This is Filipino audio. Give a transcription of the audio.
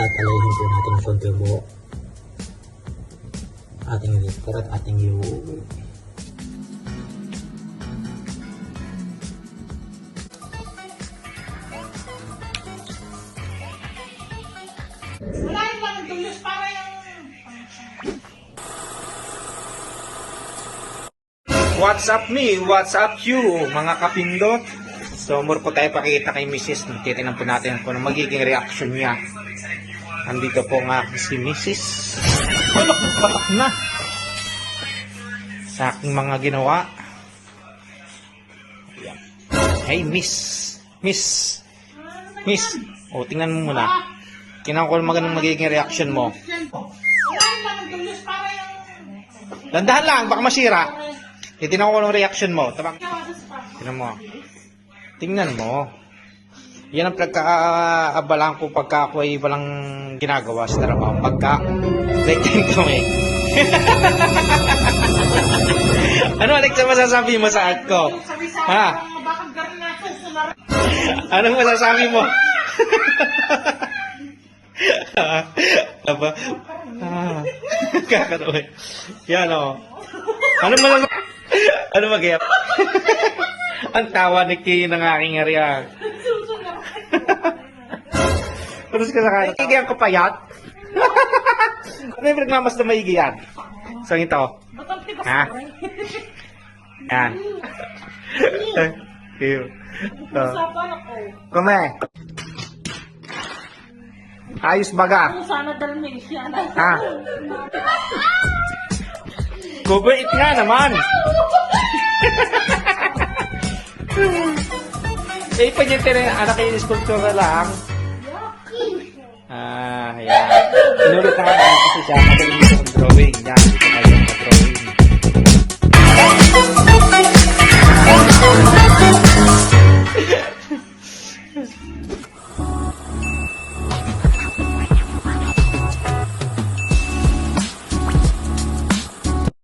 tatalayin po natin yung buhok. Ating lifter at ating iuwi. Wala mga dulos para. What's up me? What's up you? Mga kapindot. So, more po tayo pakita kay Mrs. Titinan po natin kung ano magiging reaction niya. Andito po nga si Mrs. Balak balak na. Sa aking mga ginawa. Hey, Miss. Miss. Miss. O, tingnan mo muna. Tingnan ko magandang magiging reaction mo. Dandahan lang, baka masira. Titignan ko anong reaction mo. Tabak. Tingnan mo. Tingnan mo. Yan ang pagkakaabalaan ko pagka ako ay walang ginagawa sa trabaho. Pagka, time kami. ano, Alex, ang masasabi mo sa ad ko? Ha? Anong masasabi mo? Aba, ah, kakaroon. Yan o. Ano masasabi? Ano mag Ang tawa ni Kay ng aking area. Tapos ka sa kanya. Igiyan ko payat. ano yung pinagmamas na maigiyan? So ito. Ha? Yan. Here. So. Kume. Ayos baga. Sana dalmatian. Ha? Kubait nga naman. eh, panyente na yung anak yung sculptura lang. Ah, yan. Inulit na nga kasi siya. Magaling.